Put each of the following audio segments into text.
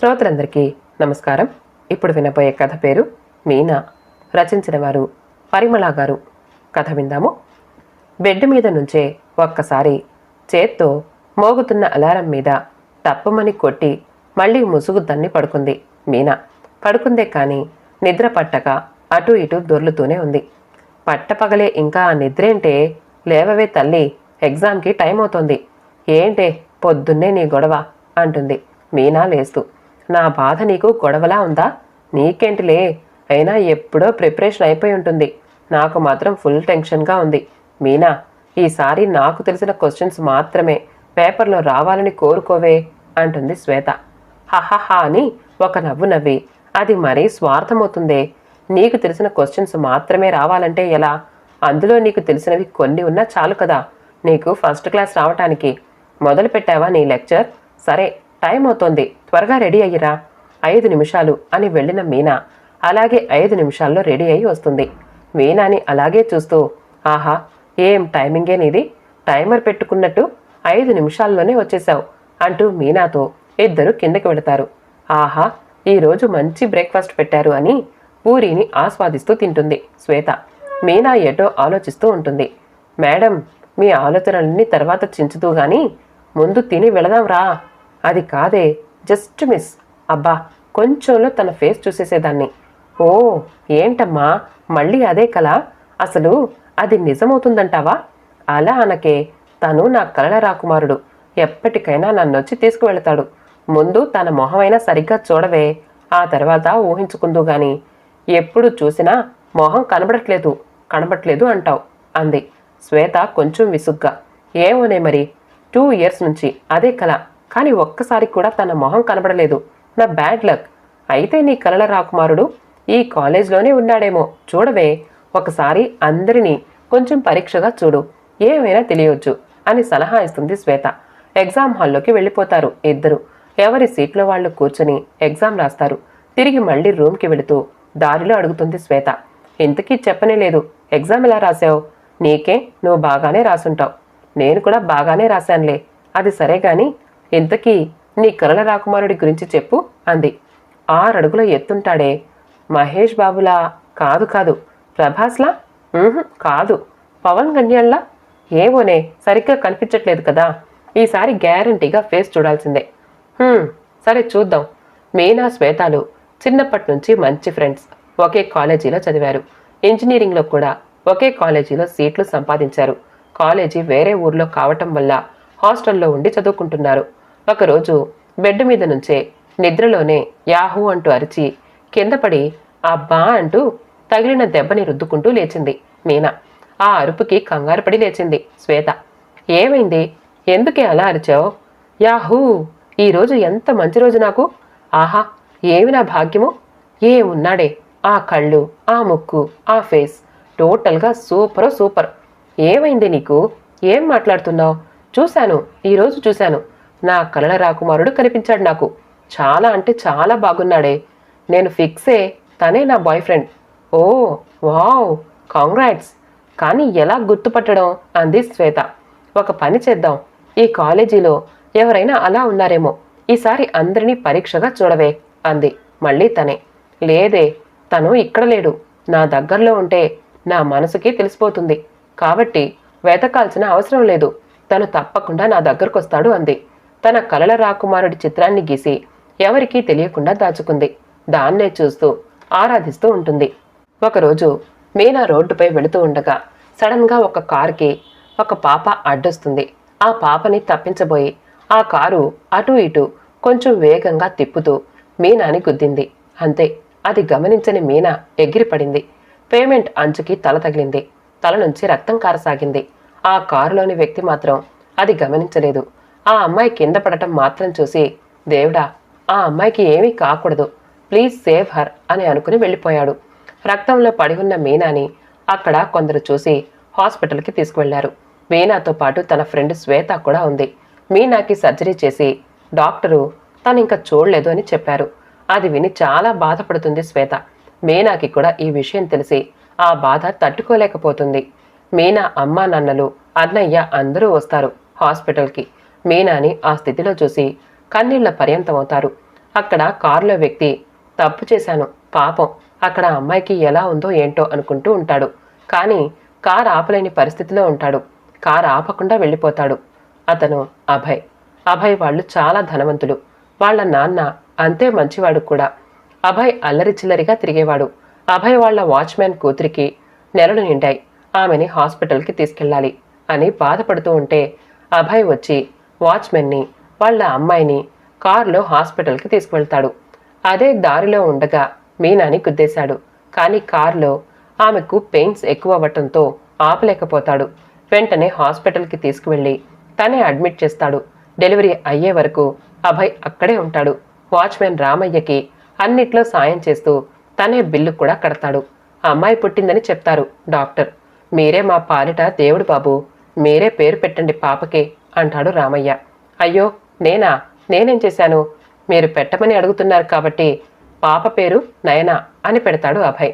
శ్రోతలందరికీ నమస్కారం. ఇప్పుడు వినబోయే కథ పేరు మీనా. రచించిన వారు పరిమళ గారు. కథ విందాము. బెడ్ మీద నుంచే ఒక్కసారి చేత్తో మోగుతున్న అలారం మీద తప్పమని కొట్టి మళ్ళీ ముసుగు దన్ని పడుకుంది మీనా. పడుకుందే కానీ నిద్ర పట్టక అటు ఇటు దొర్లుతూనే ఉంది. పట్టపగలే ఇంకా ఆ నిద్రేంటే లేవవే తల్లి ఎగ్జామ్కి టైం అవుతోంది ఏంటే పొద్దున్నే నీ గొడవ అంటుంది మీనా లేస్తూ. నా బాధ నీకు గొడవలా ఉందా? నీకేంటిలే? అయినా ఎప్పుడో ప్రిపరేషన్ అయిపోయి ఉంటుంది. నాకు మాత్రం ఫుల్ టెన్షన్గా ఉంది. మీనా ఈసారి నాకు తెలిసిన క్వశ్చన్స్ మాత్రమే. పేపర్లో రావాలని కోరుకోవే అంటుంది శ్వేత. హహహా అని ఒక నవ్వు నవ్వి. అది మరీ స్వార్థమవుతుందే. నీకు తెలిసిన క్వశ్చన్స్ మాత్రమే రావాలంటే ఎలా? అందులో నీకు తెలిసినవి కొన్ని ఉన్నా చాలు కదా. నీకు ఫస్ట్ క్లాస్ రావటానికి. మొదలు పెట్టావా నీ లెక్చర్? సరే టైం అవుతోంది త్వరగా రెడీ అయ్యిరా. ఐదు నిమిషాలు అని వెళ్ళిన మీనా అలాగే ఐదు నిమిషాల్లో రెడీ అయి వస్తుంది. మీనాని అలాగే చూస్తూ ఆహా ఏం టైమింగే నీది? టైమర్ పెట్టుకున్నట్టు ఐదు నిమిషాల్లోనే వచ్చేసావు అంటూ మీనాతో ఇద్దరు కిందకి వెళతారు. ఆహా ఈరోజు మంచి బ్రేక్ఫాస్ట్ పెట్టారు అని పూరీని ఆస్వాదిస్తూ తింటుంది శ్వేత. మీనా ఏటో ఆలోచిస్తూ ఉంటుంది. మేడం మీ ఆలోచనలన్నీ తర్వాత చించుతూ గాని ముందు తిని వెళదాం రా. అది కాదే జస్ట్ మిస్ అబ్బా కొంచెంలో తన ఫేస్ చూసేసేదాన్ని. ఓ ఏంటమ్మా మళ్ళీ అదే కల? అసలు అది నిజమవుతుందంటావా? అలా అనకే తను నా కలల రాకుమారుడు. ఎప్పటికైనా నన్నొచ్చి తీసుకువెళతాడు. ముందు తన మొహమైనా సరిగ్గా చూడవే. ఆ తర్వాత ఊహించుకుందు గాని ఎప్పుడు చూసినా మొహం కనబడట్లేదు. కనబట్లేదు అంటావు అంది. శ్వేత కొంచెం విసుగ్గా. ఏమోనే మరి టూ ఇయర్స్ నుంచి అదే కల. కానీ ఒక్కసారి కూడా తన మొహం కనబడలేదు. నా బ్యాడ్ లక్. అయితే నీ కలల రాకుమారుడు ఈ కాలేజ్లోనే ఉన్నాడేమో. చూడవే ఒకసారి అందరినీ కొంచెం పరీక్షగా చూడు. ఏమైనా తెలియవచ్చు అని సలహా ఇస్తుంది శ్వేత. ఎగ్జామ్ హాల్లోకి వెళ్ళిపోతారు ఇద్దరు. ఎవరి సీట్లో వాళ్ళు కూర్చొని ఎగ్జామ్ రాస్తారు. తిరిగి మళ్ళీ రూమ్కి వెళుతూ దారిలో అడుగుతుంది శ్వేత. ఇంతకీ చెప్పనే లేదు. ఎగ్జామ్ ఎలా రాసావు నీకే నువ్వు బాగానే రాసుంటావు. నేను కూడా బాగానే రాశానులే. అది సరే కానీ ఇంతకీ నీ కలల రాకుమారుడి గురించి చెప్పు అంది. ఆరడుగుల ఎత్తుంటాడే. మహేష్ బాబులా? కాదు కాదు. ప్రభాస్లా? కాదు. పవన్ కళ్యాణ్లా? ఏవోనే సరిగ్గా కనిపించట్లేదు కదా. ఈసారి గ్యారంటీగా ఫేస్ చూడాల్సిందే. సరే చూద్దాం. మీనా శ్వేతాలు చిన్నప్పటి నుంచి మంచి ఫ్రెండ్స్. ఒకే కాలేజీలో చదివారు. ఇంజనీరింగ్లో కూడా ఒకే కాలేజీలో సీట్లు సంపాదించారు. కాలేజీ వేరే ఊర్లో కావటం వల్ల హాస్టల్లో ఉండి చదువుకుంటున్నారు. ఒకరోజు బెడ్ మీద నుంచే నిద్రలోనే యాహూ అంటూ అరిచి కింద పడి అబ్బా అంటూ తగిలిన దెబ్బని రుద్దుకుంటూ లేచింది మీనా. ఆ అరుపుకి కంగారు పడి లేచింది శ్వేత. ఏమైంది? ఎందుకే అలా అరిచావు? యాహూ ఈరోజు ఎంత మంచి రోజు నాకు. ఆహా ఏమి నా భాగ్యము? ఏమున్నాడే ఆ కళ్ళు ఆ ముక్కు ఆ ఫేస్ టోటల్గా సూపర్ సూపర్. ఏమైంది నీకు? ఏం మాట్లాడుతున్నావు? చూశాను ఈరోజు చూశాను. నా కలల రాకుమారుడు కనిపించాడు నాకు. చాలా అంటే చాలా బాగున్నాడే. నేను ఫిక్సే తనే నా బాయ్ ఫ్రెండ్ ఓ వావ్ కాంగ్రాట్స్. కానీ ఎలా గుర్తుపట్టడం? అంది శ్వేత. ఒక పని చేద్దాం. ఈ కాలేజీలో ఎవరైనా అలా ఉన్నారేమో. ఈసారి అందరినీ పరీక్షగా చూడవే అంది. మళ్ళీ తనే. లేదే తను ఇక్కడ లేడు. నా దగ్గరలో ఉంటే నా మనసుకి తెలిసిపోతుంది. కాబట్టి వెతకాల్సిన అవసరం లేదు. తను తప్పకుండా నా దగ్గరకు వస్తాడు అంది. తన కలల రాకుమారుడి చిత్రాన్ని గీసి ఎవరికీ తెలియకుండా దాచుకుంది. దాన్నే చూస్తూ ఆరాధిస్తూ ఉంటుంది. ఒకరోజు మీనా రోడ్డుపై వెళుతూ ఉండగా సడన్గా ఒక కారుకి ఒక పాప అడ్డొస్తుంది. ఆ పాపని తప్పించబోయి ఆ కారు అటు ఇటు కొంచెం వేగంగా తిప్పుతూ మీనాని గుద్దింది. అంతే అది గమనించని మీనా ఎగిరిపడింది. పేమెంట్ అంచుకి తల తగిలింది. తల నుంచి రక్తం కారసాగింది. ఆ కారులోని వ్యక్తి మాత్రం అది గమనించలేదు. ఆ అమ్మాయి కింద పడటం మాత్రం చూసి దేవుడా ఆ అమ్మాయికి ఏమీ కాకూడదు. ప్లీజ్ సేవ్ హర్ అని అనుకుని వెళ్ళిపోయాడు. రక్తంలో పడి ఉన్న మీనాని అక్కడ కొందరు చూసి హాస్పిటల్కి తీసుకువెళ్ళారు మీనాతో పాటు తన ఫ్రెండ్ శ్వేత కూడా ఉంది. మీనాకి సర్జరీ చేసి డాక్టరు తను ఇంకా చూడలేదు అని చెప్పారు. అది విని చాలా బాధపడుతుంది శ్వేత. మీనాకి కూడా ఈ విషయం తెలిసి ఆ బాధ తట్టుకోలేకపోతుంది. మీనా అమ్మా నాన్నలు అన్నయ్య అందరూ వస్తారు హాస్పిటల్కి. మీనాని ఆ స్థితిలో చూసి కన్నీళ్ళ పర్యంతమవుతారు. అక్కడ కారులో వ్యక్తి తప్పు చేశాను పాపం అక్కడ అమ్మాయికి ఎలా ఉందో ఏంటో అనుకుంటూ ఉంటాడు. కానీ కార్ ఆపలేని పరిస్థితిలో ఉంటాడు. కార్ ఆపకుండా వెళ్ళిపోతాడు. అతను అభయ్. అభయ్ వాళ్ళు చాలా ధనవంతులు. వాళ్ళ నాన్న అంతే మంచివాడు కూడా. అభయ్ అల్లరి చిల్లరిగా తిరిగేవాడు. అభయ్ వాళ్ళ వాచ్మ్యాన్ కూతురికి నెలలు నిండాయి. ఆమెని హాస్పిటల్కి తీసుకెళ్ళాలి అని బాధపడుతూ ఉంటే అభయ్ వచ్చి వాచ్మెన్ని వాళ్ళ అమ్మాయిని కారులో హాస్పిటల్కి తీసుకువెళ్తాడు. అదే దారిలో ఉండగా మీనాని గుద్దేశాడు. కానీ కారులో ఆమెకు పెయిన్స్ ఎక్కువ అవ్వటంతో ఆపలేకపోతాడు. వెంటనే హాస్పిటల్కి తీసుకువెళ్ళి తనే అడ్మిట్ చేస్తాడు. డెలివరీ అయ్యే వరకు అభయ్ అక్కడే ఉంటాడు. వాచ్మెన్ రామయ్యకి అన్నిట్లో సాయం చేస్తూ తనే బిల్లు కూడా కడతాడు. అమ్మాయి పుట్టిందని చెప్తారు డాక్టర్. మీరే మా పాలిట దేవుడు బాబు. మీరే పేరు పెట్టండి పాపకే. అంటాడు రామయ్య. అయ్యో నేనా? నేనేం చేశాను? మీరు పెట్టమని అడుగుతున్నారు కాబట్టి పాప పేరు నయన అని పెడతాడు అభయ్.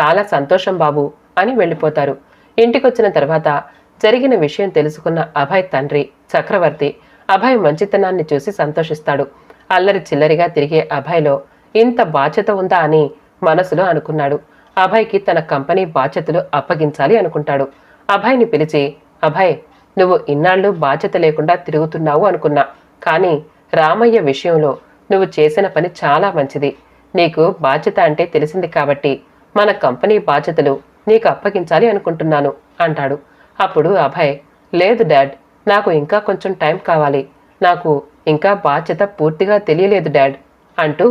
చాలా సంతోషం బాబు అని వెళ్ళిపోతారు. ఇంటికొచ్చిన తర్వాత జరిగిన విషయం తెలుసుకున్న అభయ్ తండ్రి చక్రవర్తి అభయ్ మంచితనాన్ని చూసి సంతోషిస్తాడు. అల్లరి చిల్లరిగా తిరిగే అభయ్లో ఇంత బాధ్యత ఉందా అని మనసులో అనుకున్నాడు. అభయ్కి తన కంపెనీ బాధ్యతలు అప్పగించాలి అనుకుంటాడు. అభయ్ని పిలిచి అభయ్ నువ్వు ఇన్నాళ్ళు బాధ్యత లేకుండా తిరుగుతున్నావు అనుకున్నా. కానీ రామయ్య విషయంలో నువ్వు చేసిన పని చాలా మంచిది. నీకు బాధ్యత అంటే తెలిసింది కాబట్టి మన కంపెనీ బాధ్యతలు నీకు అప్పగించాలి అనుకుంటున్నాను అంటాడు. అప్పుడు అభయ్ లేదు డాడ్ నాకు ఇంకా కొంచెం టైం కావాలి. నాకు ఇంకా బాధ్యత పూర్తిగా తెలియలేదు డాడ్ అంటూ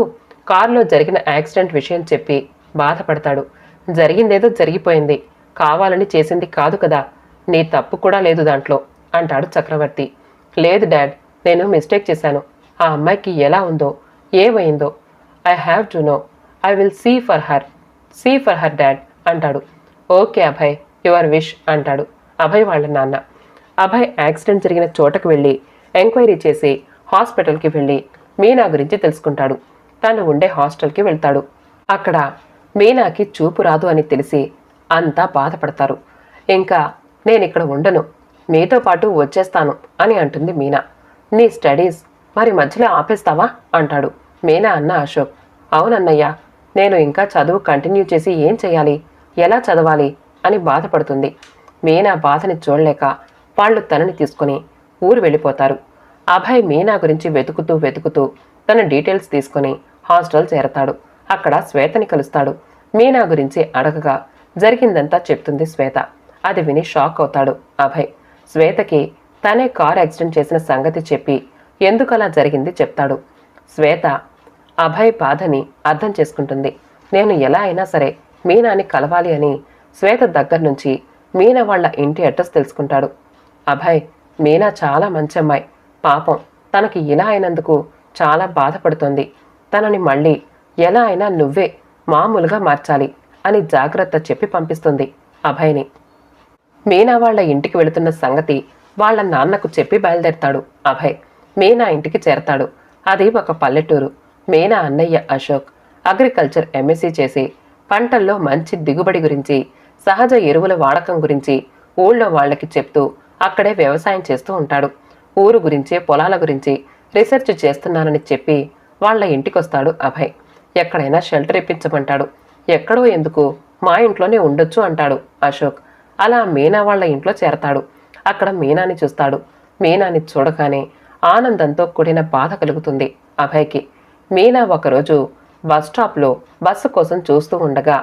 కారులో జరిగిన యాక్సిడెంట్ విషయం చెప్పి బాధపడతాడు. జరిగిందేదో జరిగిపోయింది. కావాలని చేసింది కాదు కదా. నీ తప్పు కూడా లేదు దాంట్లో అంటాడు చక్రవర్తి. లేదు డాడ్ నేను మిస్టేక్ చేశాను. ఆ అమ్మాయికి ఎలా ఉందో ఏమైందో I have to know. I will see for her. See for her dad అంటాడు. ఓకే అభయ్ యువర్ విష్ అంటాడు. అభయ్ వాళ్ళ నాన్న. అభయ్ యాక్సిడెంట్ జరిగిన చోటకు వెళ్ళి ఎంక్వైరీ చేసి హాస్పిటల్కి వెళ్ళి మీనా గురించి తెలుసుకుంటాడు. తను ఉండే హాస్టల్కి వెళ్తాడు. అక్కడ మీనాకి చూపు రాదు అని తెలిసి అంతా బాధపడతారు. ఇంకా నేను ఇక్కడ ఉండను. మీతో పాటు వచ్చేస్తాను అని అంటుంది మీనా. నీ స్టడీస్ మరి మధ్యలో ఆపేస్తావా అంటాడు. మీనా అన్న అశోక్. అవునన్నయ్య నేను ఇంకా చదువు కంటిన్యూ చేసి ఏం చేయాలి? ఎలా చదవాలి అని బాధపడుతుంది. మీనా బాధని చూడలేక వాళ్ళు తనని తీసుకుని ఊరు వెళ్ళిపోతారు. అభయ్ మీనా గురించి వెతుకుతూ వెతుకుతూ తన డీటెయిల్స్ తీసుకుని హాస్టల్ చేరతాడు. అక్కడ శ్వేతని కలుస్తాడు. మీనా గురించి అడగగా జరిగిందంతా చెప్తుంది శ్వేత. అది విని షాక్ అవుతాడు అభయ్. శ్వేతకి తనే కార్ యాక్సిడెంట్ చేసిన సంగతి చెప్పి ఎందుకలా జరిగింది చెప్తాడు. శ్వేత అభయ్ బాధని అర్థం చేసుకుంటుంది. నేను ఎలా అయినా సరే మీనాని కలవాలి అని శ్వేత దగ్గర నుంచి మీనా వాళ్ళ ఇంటి అడ్రస్ తెలుసుకుంటాడు. అభయ్ మీనా చాలా మంచి అమ్మాయి. పాపం తనకి ఇలా అయినందుకు చాలా బాధపడుతోంది. తనని మళ్ళీ ఎలా అయినా నువ్వే మామూలుగా మార్చాలి అని జాగ్రత్త చెప్పి పంపిస్తుంది అభయ్ని. మీనా వాళ్ళ ఇంటికి వెళుతున్న సంగతి వాళ్ళ నాన్నకు చెప్పి బయలుదేరతాడు అభయ్. మీనా ఇంటికి చేరతాడు. అది ఒక పల్లెటూరు. మీనా అన్నయ్య అశోక్ అగ్రికల్చర్ ఎంఎస్సీ చేసి పంటల్లో మంచి దిగుబడి గురించి సహజ ఎరువుల వాడకం గురించి ఊళ్ళో వాళ్ళకి చెప్తూ అక్కడే వ్యవసాయం చేస్తూ ఉంటాడు. ఊరు గురించి పొలాల గురించి రీసెర్చ్ చేస్తున్నానని చెప్పి వాళ్ళ ఇంటికొస్తాడు అభయ్. ఎక్కడైనా షెల్టర్ ఇప్పించమంటాడు. ఎక్కడో ఎందుకు? మా ఇంట్లోనే ఉండొచ్చు అంటాడు అశోక్. అలా మీనా వాళ్ళ ఇంట్లో చేరతాడు. అక్కడ మీనాని చూస్తాడు. మీనాని చూడగానే ఆనందంతో కూడిన బాధ కలుగుతుంది అభయ్కి. మీనా ఒకరోజు బస్ స్టాప్లో బస్సు కోసం చూస్తూ ఉండగా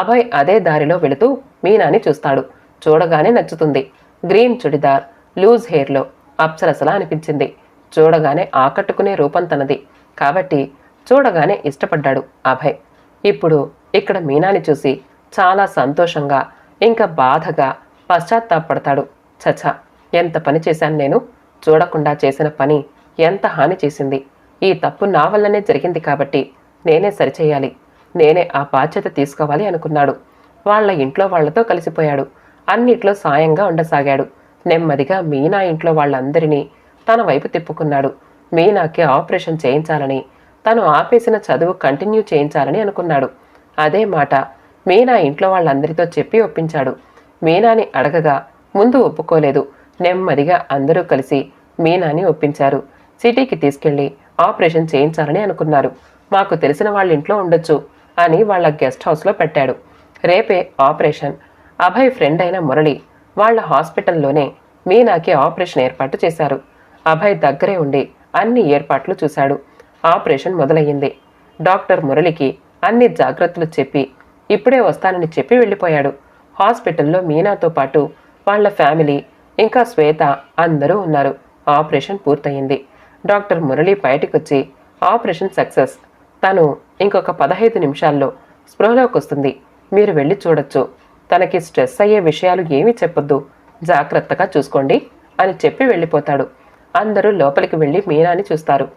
అభయ్ అదే దారిలో వెళుతూ మీనాని చూస్తాడు. చూడగానే నచ్చుతుంది. గ్రీన్ చుడిదార్ లూజ్ హెయిర్లో అప్సరసలా అనిపించింది. చూడగానే ఆకట్టుకునే రూపం తనది. కాబట్టి చూడగానే ఇష్టపడ్డాడు అభయ్. ఇప్పుడు ఇక్కడ మీనాని చూసి చాలా సంతోషంగా ఇంకా బాధగా పశ్చాత్తాపడతాడు. చచ ఎంత పని చేశాను నేను? చూడకుండా చేసిన పని ఎంత హాని చేసింది? ఈ తప్పు నా వల్లనే జరిగింది కాబట్టి నేనే సరిచేయాలి. నేనే ఆ బాధ్యత తీసుకోవాలి అనుకున్నాడు. వాళ్ళ ఇంట్లో వాళ్ళతో కలిసిపోయాడు. అన్నిట్లో సాయంగా ఉండసాగాడు. నెమ్మదిగా మీనా ఇంట్లో వాళ్ళందరినీ తన వైపు తిప్పుకున్నాడు. మీనాకి ఆపరేషన్ చేయించాలని తను ఆపేసిన చదువు కంటిన్యూ చేయించాలని అనుకున్నాడు. అదే మాట మీనా ఇంట్లో వాళ్ళందరితో చెప్పి ఒప్పించాడు. మీనాని అడగగా ముందు ఒప్పుకోలేదు. నెమ్మదిగా అందరూ కలిసి మీనాని ఒప్పించారు. సిటీకి తీసుకెళ్ళి ఆపరేషన్ చేయించాలని అనుకున్నారు. మాకు తెలిసిన వాళ్ళ ఇంట్లో ఉండొచ్చు అని వాళ్ళ గెస్ట్ హౌస్లో పెట్టాడు. రేపే ఆపరేషన్. అభయ్ ఫ్రెండ్ అయిన మురళి వాళ్ళ హాస్పిటల్లోనే మీనాకి ఆపరేషన్ ఏర్పాటు చేశారు. అభయ్ దగ్గరే ఉండి అన్ని ఏర్పాట్లు చూశాడు. ఆపరేషన్ మొదలయ్యింది. డాక్టర్ మురళికి అన్ని జాగ్రత్తలు చెప్పి ఇప్పుడే వస్తానని చెప్పి వెళ్ళిపోయాడు. హాస్పిటల్లో మీనాతో పాటు వాళ్ళ ఫ్యామిలీ ఇంకా శ్వేత అందరూ ఉన్నారు. ఆపరేషన్ పూర్తయింది. డాక్టర్ మురళి బయటికొచ్చి ఆపరేషన్ సక్సెస్. తను ఇంకొక పదహైదు నిమిషాల్లో స్పృహలోకి వస్తుంది. మీరు వెళ్ళి చూడొచ్చు. తనకి స్ట్రెస్ అయ్యే విషయాలు ఏమీ చెప్పొద్దు. జాగ్రత్తగా చూసుకోండి అని చెప్పి వెళ్ళిపోతాడు. అందరూ లోపలికి వెళ్ళి మీనాని చూస్తారు.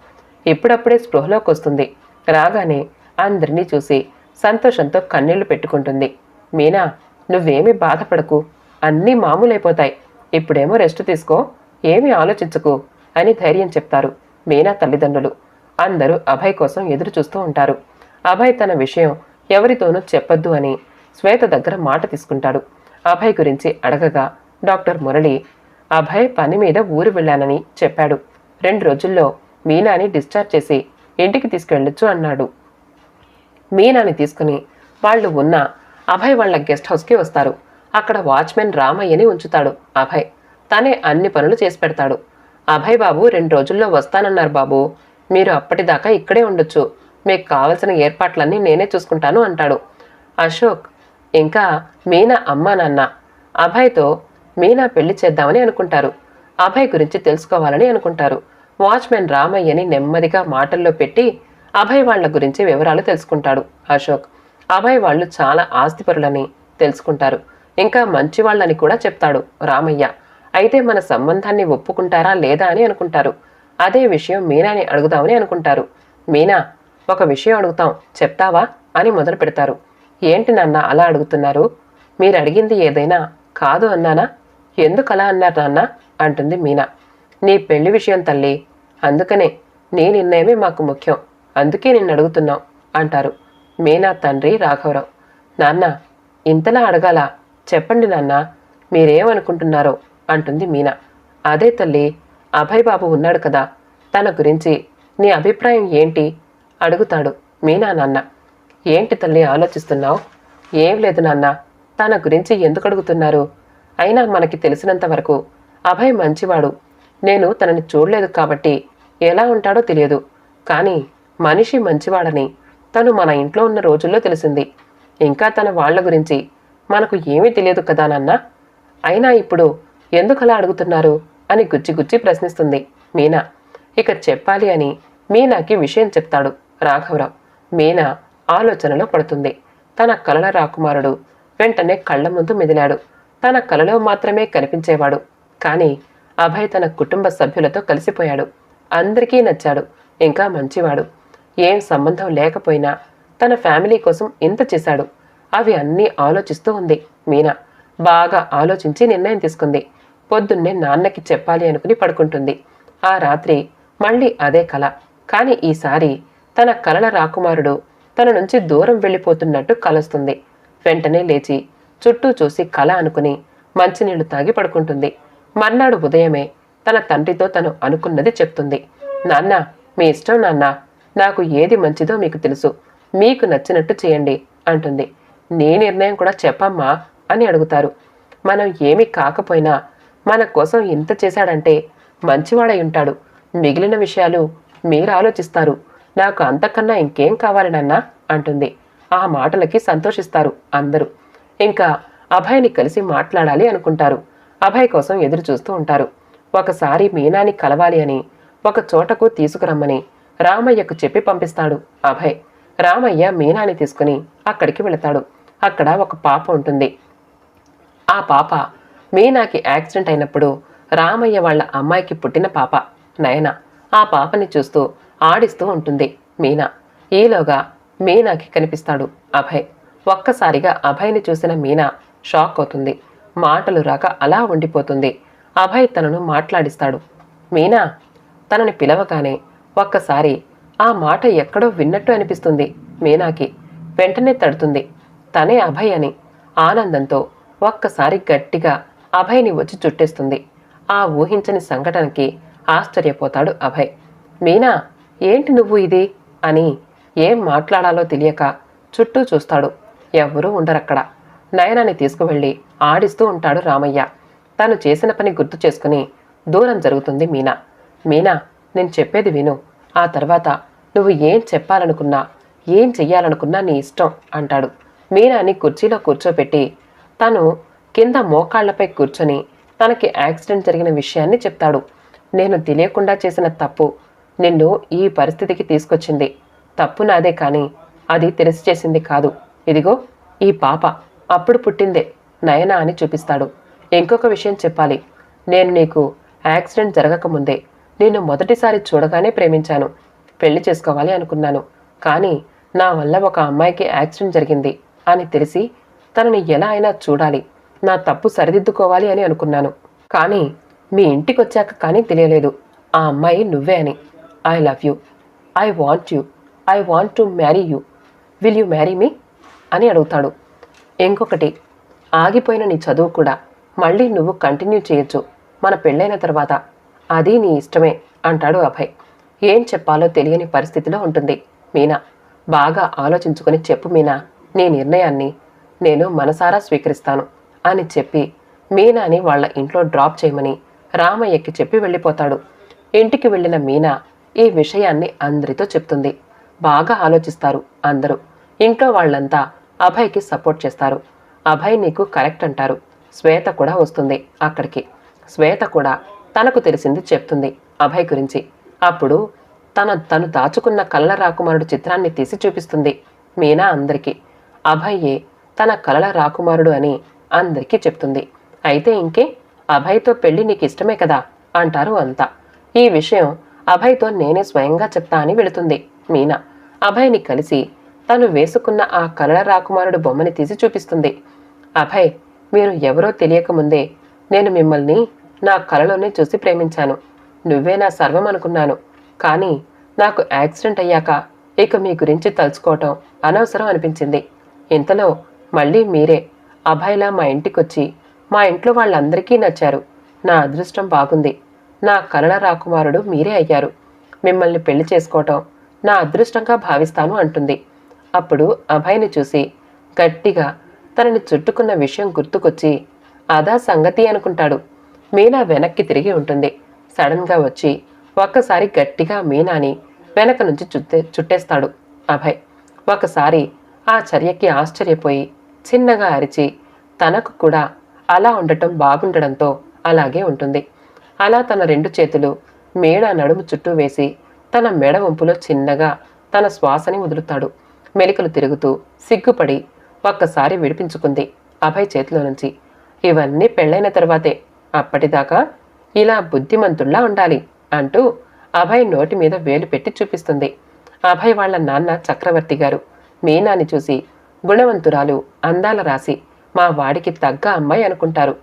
ఇప్పుడప్పుడే స్పృహలోకి వస్తుంది. రాగానే అందరినీ చూసి సంతోషంతో కన్నీళ్ళు పెట్టుకుంటుంది. మీనా నువ్వేమీ బాధపడకు. అన్నీ మామూలైపోతాయి. ఇప్పుడేమో రెస్ట్ తీసుకో. ఏమీ ఆలోచించకు అని ధైర్యం చెప్తారు మీనా తల్లిదండ్రులు. అందరూ అభయ్ కోసం ఎదురు చూస్తూ ఉంటారు. అభయ్ తన విషయం ఎవరితోనూ చెప్పొద్దు అని శ్వేత దగ్గర మాట తీసుకుంటాడు. అభయ్ గురించి అడగగా డాక్టర్ మురళి అభయ్ పని మీద ఊరు వెళ్ళానని చెప్పాడు. రెండు రోజుల్లో మీనాని డిశ్చార్జ్ చేసి ఇంటికి తీసుకెళ్ళొచ్చు అన్నాడు. మీనాని తీసుకుని వాళ్ళు ఉన్న అభయ్ వాళ్ళ గెస్ట్ హౌస్కి వస్తారు. అక్కడ వాచ్మెన్ రామయ్యని ఉంచుతాడు అభయ్. తనే అన్ని పనులు చేసి పెడతాడు. అభయ్ బాబు రెండు రోజుల్లో వస్తానన్నారు బాబు. మీరు అప్పటిదాకా ఇక్కడే ఉండొచ్చు. మీకు కావలసిన ఏర్పాట్లన్నీ నేనే చూసుకుంటాను అంటాడు. అశోక్ ఇంకా మీనా అమ్మ నాన్న. అభయ్తో మీనా పెళ్ళి చేద్దామని అనుకుంటారు. అభయ్ గురించి తెలుసుకోవాలని అనుకుంటారు. వాచ్మెన్ రామయ్యని నెమ్మదిగా మాటల్లో పెట్టి అభయ్ వాళ్ళ గురించి వివరాలు తెలుసుకుంటాడు అశోక్. అభయ్ వాళ్ళు చాలా ఆస్తిపరులని తెలుసుకుంటారు. ఇంకా మంచి వాళ్ళని కూడా చెప్తాడు రామయ్య. అయితే మన సంబంధాన్ని ఒప్పుకుంటారా లేదా అని అనుకుంటారు. అదే విషయం మీనాని అడుగుదామని అనుకుంటారు. మీనా ఒక విషయం అడుగుతాం చెప్తావా అని మొదలు పెడతారు. ఏంటి నాన్న అలా అడుగుతున్నారు? మీరు అడిగింది ఏదైనా కాదు అన్నానా? ఎందుకు అలా అన్నారు నాన్న? అంటుంది మీనా. నీ పెళ్ళి విషయం తల్లి అందుకనే నీ నిర్ణయమే మాకు ముఖ్యం. అందుకే నిన్ను అడుగుతున్నాం అంటారు. మీనా తండ్రి రాఘవరావు. నాన్న ఇంతలా అడగాల? చెప్పండి నాన్న మీరేమనుకుంటున్నారో అంటుంది మీనా. అదే తల్లి అభయ్ బాబు ఉన్నాడు కదా తన గురించి నీ అభిప్రాయం ఏంటి? అడుగుతాడు మీనా నాన్న. ఏంటి తల్లి ఆలోచిస్తున్నావు? ఏం లేదు నాన్న తన గురించి ఎందుకు అడుగుతున్నారు? అయినా మనకి తెలిసినంత వరకు అభయ్ మంచివాడు. నేను తనని చూడలేదు కాబట్టి ఎలా ఉంటాడో తెలియదు. కానీ మనిషి మంచివాడని తను మన ఇంట్లో ఉన్న రోజుల్లో తెలిసింది. ఇంకా తన వాళ్ళ గురించి మనకు ఏమీ తెలియదు కదా నాన్న? అయినా ఇప్పుడు ఎందుకలా అడుగుతున్నారు అని గుచ్చి గుచ్చి ప్రశ్నిస్తుంది మీనా. ఇక చెప్పాలి అని మీనాకి విషయం చెప్తాడు రాఘవరావు. మీనా ఆలోచనలో పడుతుంది. తన కలల రాకుమారుడు వెంటనే కళ్ళ ముందు మెదిలాడు. తన కలలో మాత్రమే కనిపించేవాడు. కానీ అభయ్ తన కుటుంబ సభ్యులతో కలిసిపోయాడు. అందరికీ నచ్చాడు. ఇంకా మంచివాడు. ఏం సంబంధం లేకపోయినా తన ఫ్యామిలీ కోసం ఇంత చేశాడు. అవి అన్నీ ఆలోచిస్తూ ఉంది. మీనా బాగా ఆలోచించి నిర్ణయం తీసుకుంది. పొద్దున్నే నాన్నకి చెప్పాలి అనుకుని పడుకుంటుంది. ఆ రాత్రి మళ్ళీ అదే కల. కానీ ఈసారి తన కలల రాకుమారుడు తన నుంచి దూరం వెళ్ళిపోతున్నట్టు కలుస్తుంది. వెంటనే లేచి చుట్టూ చూసి కల అనుకుని మంచినీళ్ళు తాగి పడుకుంటుంది. మర్నాడు ఉదయమే తన తండ్రితో తను అనుకున్నది చెప్తుంది. నాన్న మీ ఇష్టం నాన్న. నాకు ఏది మంచిదో మీకు తెలుసు. మీకు నచ్చినట్టు చేయండి అంటుంది. నీ నిర్ణయం కూడా చెప్పమ్మా అని అడుగుతారు. మనం ఏమి కాకపోయినా మన కోసం ఇంత చేశాడంటే మంచివాడై ఉంటాడు. మిగిలిన విషయాలు మీరు ఆలోచిస్తారు. నాకు అంతకన్నా ఇంకేం కావాలనన్నా అంటుంది. ఆ మాటలకి సంతోషిస్తారు అందరూ. ఇంకా అభయ్ని కలిసి మాట్లాడాలి అనుకుంటారు. అభయ్ కోసం ఎదురు చూస్తూ ఉంటారు. ఒకసారి మీనాని కలవాలి అని ఒక చోటకు తీసుకురమ్మని రామయ్యకు చెప్పి పంపిస్తాడు. అభయ్ రామయ్య మీనాని తీసుకుని అక్కడికి వెళతాడు. అక్కడ ఒక పాప ఉంటుంది. ఆ పాప మీనాకి యాక్సిడెంట్ అయినప్పుడు రామయ్య వాళ్ళ అమ్మాయికి పుట్టిన పాప నయన. ఆ పాపని చూస్తూ ఆడిస్తూ ఉంటుంది మీనా. ఈలోగా మీనాకి కనిపిస్తాడు అభయ్. ఒక్కసారిగా అభయ్ని చూసిన మీనా షాక్ అవుతుంది. మాటలు రాక అలా ఉండిపోతుంది. అభయ్ తనను మాట్లాడిస్తాడు. మీనా తనని పిలవగానే ఒక్కసారి ఆ మాట ఎక్కడో విన్నట్టు అనిపిస్తుంది మీనాకి. వెంటనే తడుతుంది. తనే అభయ్ అని ఆనందంతో ఒక్కసారి గట్టిగా అభయ్ని వచ్చి చుట్టేస్తుంది. ఆ ఊహించని సంఘటనకి ఆశ్చర్యపోతాడు అభయ్. మీనా ఏంటి నువ్వు ఇది? అని ఏం మాట్లాడాలో తెలియక చుట్టూ చూస్తాడు. ఎవ్వరూ ఉండరక్కడ. నయనాన్ని తీసుకువెళ్ళి ఆడిస్తూ ఉంటాడు రామయ్య. తను చేసిన పని గుర్తు చేసుకుని దూరం జరుగుతుంది మీనా. మీనా నేను చెప్పేది విను. ఆ తర్వాత నువ్వు ఏం చెప్పాలనుకున్నా ఏం చెయ్యాలనుకున్నా నీ ఇష్టం అంటాడు. మీనాని కుర్చీలో కూర్చోపెట్టి తను కింద మోకాళ్ళపై కూర్చొని తనకి యాక్సిడెంట్ జరిగిన విషయాన్ని చెప్తాడు. నేను తెలియకుండా చేసిన తప్పు నిన్ను ఈ పరిస్థితికి తీసుకొచ్చింది. తప్పు నాదే కానీ అది తెలిసి చేసింది కాదు. ఇదిగో ఈ పాప అప్పుడు పుట్టిందే నయన అని చూపిస్తాడు. ఇంకొక విషయం చెప్పాలి. నేను నీకు యాక్సిడెంట్ జరగకముందే నేను మొదటిసారి చూడగానే ప్రేమించాను. పెళ్ళి చేసుకోవాలి అనుకున్నాను. కానీ నా వల్ల ఒక అమ్మాయికి యాక్సిడెంట్ జరిగింది అని తెలిసి తనని ఎలా అయినా చూడాలి. నా తప్పు సరిదిద్దుకోవాలి అని అనుకున్నాను. కానీ మీ ఇంటికి వచ్చాక కానీ తెలియలేదు. ఆ అమ్మాయి నువ్వే అని. I love you I want you I want to marry you will you marry me అని అడుగుతాడు. ఇంకొకటి ఆగిపోయిన నీ చదువు కూడా మళ్ళీ నువ్వు కంటిన్యూ చేయొచ్చు. మన పెళ్ళైన తర్వాత. అది నీ ఇష్టమే అంటాడు అభయ్. ఏం చెప్పాలో తెలియని పరిస్థితిలో ఉంటుంది మీనా. బాగా ఆలోచించుకొని చెప్పు మీనా నీ నిర్ణయాన్ని నేను మనసారా స్వీకరిస్తాను అని చెప్పి మీనాని వాళ్ళ ఇంట్లో డ్రాప్ చేయమని రామయ్యకి చెప్పి వెళ్ళిపోతాడు. ఇంటికి వెళ్ళిన మీనా ఈ విషయాన్ని అందరితో చెప్తుంది. బాగా ఆలోచిస్తారు అందరూ. ఇంట్లో వాళ్ళంతా అభయ్కి సపోర్ట్ చేస్తారు. అభయ్ నీకు కరెక్ట్ అంటారు. శ్వేత కూడా వస్తుంది అక్కడికి. శ్వేత కూడా తనకు తెలిసింది చెప్తుంది అభయ్ గురించి. అప్పుడు తన తను దాచుకున్న కళ్ళ రాకుమారుడు చిత్రాన్ని తీసి చూపిస్తుంది మీనా అందరికీ. అభయ్యే తన కలల రాకుమారుడు అని అందరికీ చెప్తుంది. అయితే ఇంకే అభయ్తో పెళ్ళి నీకు ఇష్టమే కదా అంటారు అంతా. ఈ విషయం అభయ్తో నేనే స్వయంగా చెప్తా అని వెళుతుంది మీనా. అభయ్ని కలిసి తను వేసుకున్న ఆ కలల రాకుమారుడు బొమ్మని తీసి చూపిస్తుంది. అభయ్ మీరు ఎవరో తెలియకముందే నేను మిమ్మల్ని నా కలలోనే చూసి ప్రేమించాను. నువ్వే నా సర్వం అనుకున్నాను. కానీ నాకు యాక్సిడెంట్ అయ్యాక ఇక మీ గురించి తలుచుకోవటం అనవసరం అనిపించింది. ఇంతలో మళ్ళీ మీరే అభయ్లా మా ఇంటికొచ్చి మా ఇంట్లో వాళ్ళందరికీ నచ్చారు. నా అదృష్టం బాగుంది. నా కలల రాకుమారుడు మీరే అయ్యారు. మిమ్మల్ని పెళ్ళి చేసుకోవటం నా అదృష్టంగా భావిస్తాను అంటుంది. అప్పుడు అభయ్ని చూసి గట్టిగా తనని చుట్టుకున్న విషయం గుర్తుకొచ్చి అదా సంగతి అనుకుంటాడు. మీనా వెనక్కి తిరిగి ఉంటుంది. సడన్గా వచ్చి ఒక్కసారి గట్టిగా మీనాని వెనక నుంచి చుట్టే చుట్టేస్తాడు అభయ్. ఒకసారి ఆ చర్యకి ఆశ్చర్యపోయి చిన్నగా అరిచి తనకు కూడా అలా ఉండటం బాగుండడంతో అలాగే ఉంటుంది. అలా తన రెండు చేతులు మేడ నడుము చుట్టూ వేసి తన మెడ వంపులో చిన్నగా తన శ్వాసని వదులుతాడు. మెలికలు తిరుగుతూ సిగ్గుపడి ఒక్కసారి విడిపించుకుంది అభయ్ చేతిలో నుంచి. ఇవన్నీ పెళ్ళైన తర్వాతే. అప్పటిదాకా ఇలా బుద్ధిమంతుల్లా ఉండాలి అంటూ అభయ్ నోటి మీద వేలు పెట్టి చూపిస్తుంది. అభయ్ వాళ్ళ నాన్న చక్రవర్తి గారు. మీనాని చూసి గుణవంతురాలు అందాల రాసి మా వాడికి తగ్గ అమ్మాయి అనుకుంటారు.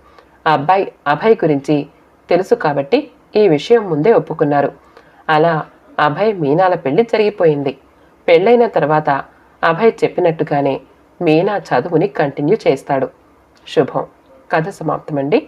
అబ్బాయి అభయ్ గురించి తెలుసు కాబట్టి ఈ విషయం ముందే ఒప్పుకున్నారు. అలా అభయ్ మీనాల పెళ్ళి జరిగిపోయింది. పెళ్ళైన తర్వాత అభయ్ చెప్పినట్టుగానే మీనా చదువుని కంటిన్యూ చేస్తాడు. శుభం. కథ సమాప్తమండి.